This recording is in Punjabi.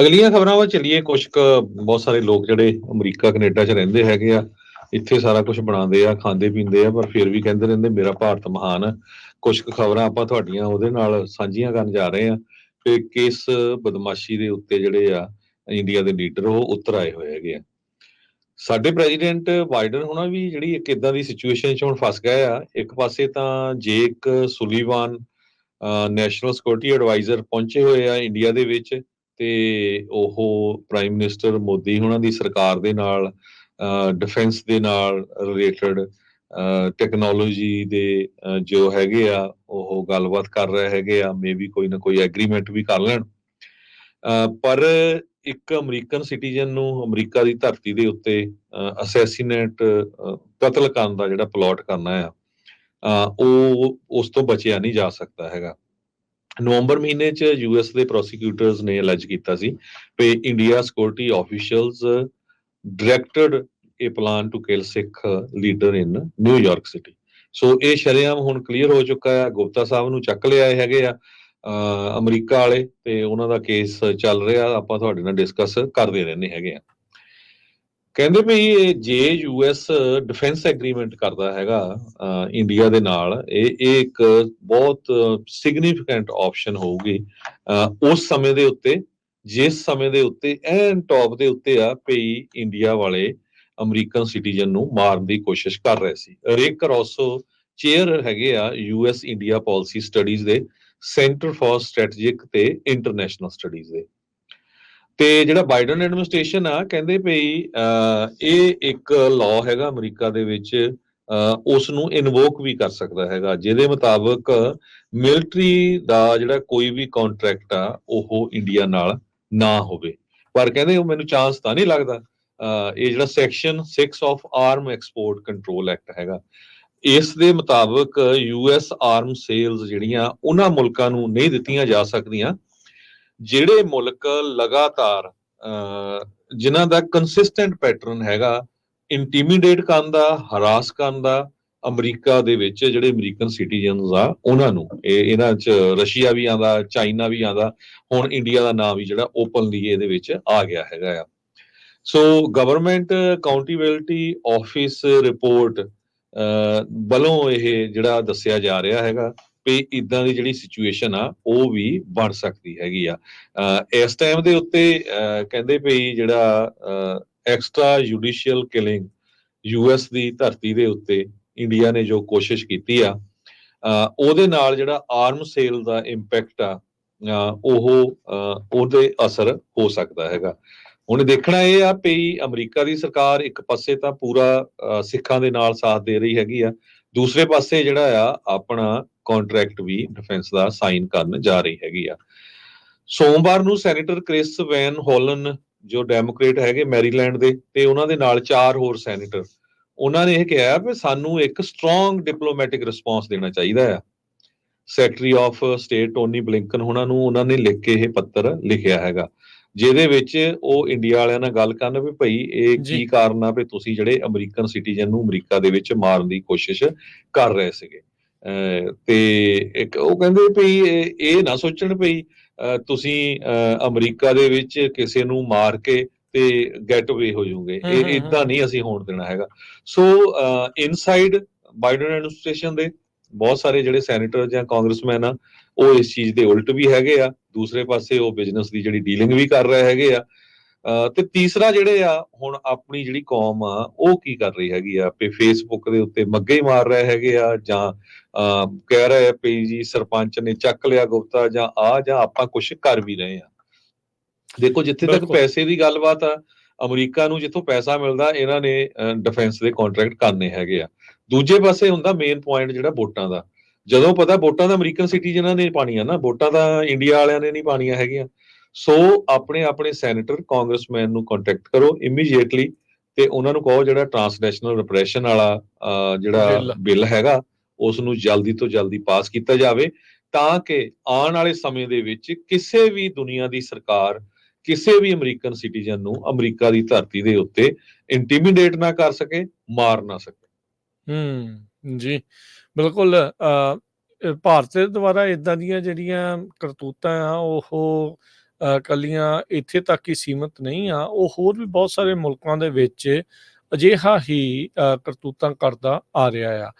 ਅਗਲੀਆਂ ਖਬਰਾਂ ਵੱਲ ਚੱਲੀਏ। ਕੁਝ ਕੁ ਬਹੁਤ ਸਾਰੇ ਲੋਕ ਜਿਹੜੇ ਅਮਰੀਕਾ, ਕੈਨੇਡਾ 'ਚ ਰਹਿੰਦੇ ਹੈਗੇ ਆ, ਇੱਥੇ ਸਾਰਾ ਕੁਝ ਬਣਾਉਂਦੇ ਆ, ਖਾਂਦੇ ਪੀਂਦੇ ਆ, ਪਰ ਫਿਰ ਵੀ ਕਹਿੰਦੇ ਰਹਿੰਦੇ, ਮੇਰਾ ਭਾਰਤ ਮਹਾਨ ਹੈ ਕੁਝ ਕੁ ਖਬਰਾਂ ਆਪਾਂ ਤੁਹਾਡੀਆਂ ਉਹਦੇ ਨਾਲ ਸਾਂਝੀਆਂ ਕਰਨ ਜਾ ਰਹੇ ਆ ਕਿ ਕਿਸ ਬਦਮਾਸ਼ੀ ਦੇ ਉੱਤੇ ਜਿਹੜੇ ਆ ਇੰਡੀਆ ਦੇ ਲੀਡਰ ਉਹ ਉਤਰ ਆਏ ਹੋਏ ਹੈਗੇ ਆ। ਸਾਡੇ ਪ੍ਰੈਜ਼ੀਡੈਂਟ ਬਾਈਡਨ ਹੋਣਾ ਵੀ ਜਿਹੜੀ ਇੱਕ ਇਦਾਂ ਦੀ ਸਿਚੁਏਸ਼ਨ 'ਚ ਹੁਣ ਫਸ ਗਏ ਆ। ਇੱਕ ਪਾਸੇ ਤਾਂ Jake Sullivan national security adviser ਪਹੁੰਚੇ ਹੋਏ ਆ ਇੰਡੀਆ ਦੇ ਵਿੱਚ ਤੇ ਉਹ ਪ੍ਰਾਈਮ ਮਿਨਿਸਟਰ ਮੋਦੀ ਉਹਨਾਂ ਦੀ ਸਰਕਾਰ ਦੇ ਨਾਲ ਡਿਫੈਂਸ ਦੇ ਨਾਲ ਰਿਲੇਟਡ ਟੈਕਨੋਲੋਜੀ ਦੇ ਜੋ ਹੈਗੇ ਆ ਉਹ ਗੱਲਬਾਤ ਕਰ ਰਹੇ ਹੈਗੇ ਆ ਮੇਬੀ ਕੋਈ ਨਾ ਕੋਈ ਐਗਰੀਮੈਂਟ ਵੀ ਕਰ ਲੈਣ। ਅਹ, ਪਰ ਇੱਕ ਅਮਰੀਕਨ ਸਿਟੀਜ਼ਨ ਨੂੰ ਅਮਰੀਕਾ ਦੀ ਧਰਤੀ ਦੇ ਉੱਤੇ ਅਸੈਸੀਨੇਟ ਕਤਲ ਕਰਨ ਦਾ ਜਿਹੜਾ ਪਲਾਟ ਕਰਨਾ ਆ ਉਹ ਉਸ ਤੋਂ ਬਚਿਆ ਨਹੀਂ ਜਾ ਸਕਦਾ ਹੈਗਾ। ਨਵੰਬਰ ਮਹੀਨੇ ਚ ਯੂਐਸ ਦੇ ਪ੍ਰੋਸੀਕਿਊਟਰਸ ਨੇ ਅਲੈਜ ਕੀਤਾ ਸੀ ਕਿ India security officials directed a plan to kill Sikh leader in New York city so ਇਹ ਸ਼ਰੇਆਮ ਹੁਣ ਕਲੀਅਰ ਹੋ ਚੁੱਕਾ ਹੈ। ਗੁਪਤਾ ਸਾਹਿਬ ਨੂੰ ਚੱਕ ਲਿਆਏ ਹੈਗੇ ਆ ਅਮਰੀਕਾ ਵਾਲੇ ਤੇ ਉਹਨਾਂ ਦਾ ਕੇਸ ਚੱਲ ਰਿਹਾ। ਆਪਾਂ ਤੁਹਾਡੇ ਨਾਲ ਡਿਸਕਸ ਕਰਦੇ ਰਹਿੰਦੇ ਹੈਗੇ ਆ। ਕਹਿੰਦੇ ਵੀ ਇਹ ਜੇ ਯੂਐਸ ਡਿਫੈਂਸ ਐਗਰੀਮੈਂਟ ਕਰਦਾ ਹੈਗਾ ਇੰਡੀਆ ਦੇ ਨਾਲ, ਇਹ ਇਹ ਇੱਕ ਬਹੁਤ ਸਿਗਨੀਫੀਕੈਂਟ ਆਪਸ਼ਨ ਹੋਊਗੀ ਉਸ ਸਮੇਂ ਦੇ ਉੱਤੇ, ਜਿਸ ਸਮੇਂ ਦੇ ਉੱਤੇ, ਐਨ ਟੌਪ ਦੇ ਉੱਤੇ ਆ ਪਈ ਇੰਡੀਆ ਵਾਲੇ ਅਮਰੀਕਨ ਸਿਟੀਜ਼ਨ ਨੂੰ ਮਾਰਨ ਦੀ ਕੋਸ਼ਿਸ਼ ਕਰ ਰਹੇ ਸੀ। ਰੇਕ ਕਰੋਸੋ ਚੇਅਰ ਹੈਗੇ ਆ ਯੂਐਸ ਇੰਡੀਆ ਪਾਲਿਸੀ ਸਟੱਡੀਜ਼ ਦੇ ਸੈਂਟਰ ਫਾਰ ਸਟ੍ਰੈਟੇਜਿਕ ਤੇ ਇੰਟਰਨੈਸ਼ਨਲ ਸਟੱਡੀਜ਼ ਦੇ। ਤੇ ਜਿਹੜਾ ਬਾਈਡਨ ਐਡਮਿਨਿਸਟ੍ਰੇਸ਼ਨ ਆ ਕਹਿੰਦੇ ਭਈ ਇਹ ਇੱਕ ਲਾਅ ਹੈਗਾ ਅਮਰੀਕਾ ਦੇ ਵਿੱਚ ਅਹ, ਉਸ ਨੂੰ ਇਨਵੋਕ ਵੀ ਕਰ ਸਕਦਾ ਹੈਗਾ। ਜਿਹਦੇ ਮੁਤਾਬਕ ਮਿਲਟਰੀ ਦਾ ਜਿਹੜਾ ਕੋਈ ਵੀ ਕੰਟਰੈਕਟ ਆ ਉਹ ਇੰਡੀਆ ਨਾਲ ਨਾ ਹੋਵੇ। ਪਰ ਕਹਿੰਦੇ ਉਹ ਮੈਨੂੰ ਚਾਂਸ ਤਾਂ ਨਹੀਂ ਲੱਗਦਾ। ਇਹ ਜਿਹੜਾ section 6 of arm export control act ਹੈਗਾ। ਇਸ ਦੇ ਮੁਤਾਬਕ ਯੂਐਸ ਆਰਮ ਸੇਲਸ ਜਿਹੜੀਆਂ ਉਹਨਾਂ ਮੁਲਕਾਂ ਨੂੰ ਨਹੀਂ ਦਿੱਤੀਆਂ ਜਾ ਸਕਦੀਆਂ। ਜਿਹੜੇ ਮੁਲਕ ਲਗਾਤਾਰ ਅਹ, ਜਿਨ੍ਹਾਂ ਦਾ ਕੰਸਿਸਟੈਂਟ ਪੈਟਰਨ ਹੈਗਾ ਇੰਟੀਮੀਡੇਟ ਕਰਨ ਦਾ ਹਰਾਸ ਕਰਨ ਦਾ ਅਮਰੀਕਾ ਦੇ ਵਿੱਚ ਜਿਹੜੇ ਅਮਰੀਕਨ ਸਿਟੀਜ਼ਨਸ ਆ ਉਹਨਾਂ ਨੂੰ ਇਹ ਇਹਨਾਂ ਚ ਰਸ਼ੀਆ ਵੀ ਆਂਦਾ ਚਾਈਨਾ ਵੀ ਆਂਦਾ ਹੁਣ ਇੰਡੀਆ ਦਾ ਨਾਮ ਵੀ ਜਿਹੜਾ ਓਪਨਲੀ ਇਹਦੇ ਵਿੱਚ ਆ ਗਿਆ ਹੈਗਾ ਆ। So government accountability office report ਵੱਲੋਂ ਇਹ ਜਿਹੜਾ ਦੱਸਿਆ ਜਾ ਰਿਹਾ ਹੈਗਾ ਵੀ ਇਦਾਂ ਦੀ ਜਿਹੜੀ ਸਿਚੁਏਸ਼ਨ ਆ, ਉਹ ਵੀ ਬਣ ਸਕਦੀ ਹੈਗੀ ਆ। ਇਸ ਟਾਈਮ ਦੇ ਉੱਤੇ ਕਹਿੰਦੇ ਵੀ ਜਿਹੜਾ ਐਕਸਟਰਾ ਜੁਡੀਸ਼ੀਅਲ ਕਿਲਿੰਗ ਯੂਐਸ ਦੀ ਧਰਤੀ ਦੇ ਉੱਤੇ ਇੰਡੀਆ ਨੇ ਜੋ ਕੋਸ਼ਿਸ਼ ਕੀਤੀ ਆ ਉਹਦੇ ਨਾਲ ਜਿਹੜਾ ਆਰਮ ਸੇਲ ਦਾ ਇੰਪੈਕਟ ਆ ਉਹ ਉਹਦੇ ਅਸਰ ਹੋ ਸਕਦਾ ਹੈਗਾ। ਹੁਣ ਦੇਖਣਾ ਇਹ ਆ ਵੀ ਅਮਰੀਕਾ ਦੀ ਸਰਕਾਰ ਇੱਕ ਪਾਸੇ ਤਾਂ ਪੂਰਾ ਸਿੱਖਾਂ ਦੇ ਨਾਲ ਸਾਥ ਦੇ ਰਹੀ ਹੈਗੀ ਆ, ਦੂਸਰੇ ਪਾਸੇ ਜਿਹੜਾ ਆ ਆਪਣਾ ਕੰਟਰੈਕਟ ਵੀ ਡਿਫੈਂਸ ਦਾ ਸਾਈਨ ਕਰਨ ਜਾ ਰਹੀ ਹੈਗੀ ਆ। ਸੋਮਵਾਰ ਨੂੰ ਸੈਨੇਟਰ ਕ੍ਰਿਸ ਵੈਨ ਹੋਲਨ ਜੋ ਡੈਮੋਕ੍ਰੇਟ ਹੈਗੇ ਮੈਰੀਲੈਂਡ ਦੇ ਤੇ ਉਹਨਾਂ ਦੇ ਨਾਲ ਚਾਰ ਹੋਰ ਸੈਨੇਟਰ ਉਹਨਾਂ ਨੇ ਇਹ ਕਿਹਾ ਵੀ ਸਾਨੂੰ ਇੱਕ ਸਟਰੋਂਗ ਡਿਪਲੋਮੈਟਿਕ ਰਿਸਪਾਂਸ ਦੇਣਾ ਚਾਹੀਦਾ ਆ। Secretary of state Tony Blinken ਉਹਨਾਂ ਨੂੰ ਉਹਨਾਂ ਨੇ ਲਿਖ ਕੇ ਇਹ ਪੱਤਰ ਲਿਖਿਆ ਹੈਗਾ ਜਿਹਦੇ ਵਿੱਚ ਉਹ ਇੰਡੀਆ ਵਾਲਿਆਂ ਨਾਲ ਗੱਲ ਕਰਨ ਵੀ ਭਈ ਇਹ। ਕੀ ਕਾਰਨ ਆ ਵੀ ਤੁਸੀਂ ਜਿਹੜੇ ਅਮਰੀਕਨ ਸਿਟੀਜ਼ਨ ਨੂੰ ਅਮਰੀਕਾ ਦੇ ਵਿੱਚ ਮਾਰਨ ਦੀ ਕੋਸ਼ਿਸ਼ ਕਰ ਰਹੇ ਸੀਗੇ। ਤੇ ਇੱਕ ਉਹ ਕਹਿੰਦੇ ਵੀ ਇਹ- ਨਾ ਸੋਚਣ ਅਹ ਤੁਸੀਂ ਅਮਰੀਕਾ ਦੇ ਵਿੱਚ ਕਿਸੇ ਨੂੰ ਮਾਰ ਕੇ ਤੇ ਗੈਟ ਅਵੇ ਹੋ ਜਾਓਗੇ। ਇਹ ਇਦਾਂ ਨਹੀਂ ਅਸੀਂ ਹੋਣ ਦੇਣਾ ਹੈਗਾ। ਸੋ ਇਨਸਾਈਡ ਬਾਈਡਨ ਐਡਮਿਨਿਸਟ੍ਰੇਸ਼ਨ ਦੇ ਬਹੁਤ ਸਾਰੇ ਜਿਹੜੇ ਸੈਨੇਟਰ ਜਾਂ ਕਾਂਗਰਸਮੈਨ ਆ ਉਹ ਇਸ ਚੀਜ਼ ਦੇ ਉਲਟ ਵੀ ਹੈਗੇ ਆ। ਦੂਸਰੇ ਪਾਸੇ ਉਹ ਬਿਜ਼ਨਸ ਦੀ ਜਿਹੜੀ ਡੀਲਿੰਗ ਵੀ ਕਰ ਰਹੇ ਹੈਗੇ ਆ। ਤੇ ਤੀਸਰਾ ਜਿਹੜੇ ਆ ਹੁਣ ਆਪਣੀ ਜਿਹੜੀ ਕੌਮ ਆ ਉਹ ਕੀ ਕਰ ਰਹੀ ਹੈਗੀ ਆ? ਵੀ ਫੇਸਬੁੱਕ ਦੇ ਉੱਤੇ ਮੱਗੇ ਮਾਰ ਰਹੇ ਹੈਗੇ ਆ ਜਾਂ ਕਹਿ ਰਹੇ ਆ ਵੀ ਜੀ ਸਰਪੰਚ ਨੇ ਚੱਕ ਲਿਆ ਗੁਪਤਾ ਜਾਂ ਆ ਜਾਂ ਆਪਾਂ ਕੁਝ ਕਰ ਵੀ ਰਹੇ ਆ। ਦੇਖੋ ਜਿੱਥੇ ਤੱਕ। ਪੈਸੇ ਦੀ ਗੱਲਬਾਤ ਆ ਅਮਰੀਕਾ ਨੂੰ ਜਿੱਥੋਂ ਪੈਸਾ ਮਿਲਦਾ ਇਹਨਾਂ ਨੇ ਡਿਫੈਂਸ ਦੇ ਕੰਟਰੈਕਟ ਕਰਨੇ ਹੈਗੇ ਆ। ਦੂਜੇ ਪਾਸੇ ਹੁੰਦਾ ਮੇਨ ਪੁਆਇੰਟ ਜਿਹੜਾ ਵੋਟਾਂ ਦਾ। ਜਦੋਂ ਪਤਾ ਵੋਟਾਂ ਦਾ ਅਮਰੀਕਨ ਸਿਟੀਜ਼ਨਾਂ ਨੇ ਪਾਣੀਆਂ ਨਾ ਵੋਟਾਂ ਤਾਂ ਇੰਡੀਆ ਵਾਲਿਆਂ ਨੇ ਨਹੀਂ ਪਾਣੀਆਂ ਹੈਗੀਆਂ। ਸੋ ਆਪਣੇ ਆਪਣੇ ਸੈਨੇਟਰ ਕਾਂਗਰਸਮੈਨ ਨੂੰ ਕੰਟੈਕਟ ਕਰੋ ਇਮੀਡੀਏਟਲੀ ਤੇ ਉਹਨਾਂ ਨੂੰ ਕਹੋ ਜਿਹੜਾ ਟਰਾਂਸਨੈਸ਼ਨਲ ਰਿਪਰੈਸ਼ਨ ਵਾਲਾ ਜਿਹੜਾ ਬਿੱਲ। ਹੈਗਾ ਉਸ ਨੂੰ ਜਲਦੀ ਤੋਂ ਜਲਦੀ ਪਾਸ ਕੀਤਾ ਜਾਵੇ ਤਾਂ ਕਿ ਆਉਣ ਵਾਲੇ ਸਮੇਂ ਦੇ ਵਿੱਚ ਕਿਸੇ ਵੀ ਦੁਨੀਆ ਦੀ ਸਰਕਾਰ ਕਿਸੇ ਵੀ ਅਮਰੀਕਨ ਸਿਟੀਜ਼ਨ ਨੂੰ ਅਮਰੀਕਾ ਦੀ ਧਰਤੀ ਦੇ ਉੱਤੇ ਇੰਟੀਮੀਡੇਟ ਨਾ ਕਰ ਸਕੇ ਮਾਰ ਨਾ ਸਕੇ ਹੂੰ ਜੀ ਬਿਲਕੁਲ ਭਾਰਤ ਦੇ ਦੁਆਰਾ ਇਦਾਂ ਦੀਆਂ ਜਿਹੜੀਆਂ ਕਰਤੂਤਾਂ ਆ ਉਹ ਕੱਲੀਆਂ ਇੱਥੇ ਤੱਕ ਹੀ ਸੀਮਿਤ ਨਹੀਂ ਆ ਉਹ ਹੋਰ ਵੀ ਬਹੁਤ ਸਾਰੇ ਮੁਲਕਾਂ ਦੇ ਵਿੱਚ ਅਜਿਹਾ ਹੀ ਅ, ਕਰਤੂਤਾਂ ਕਰਦਾ ਆ ਰਿਹਾ ਆ।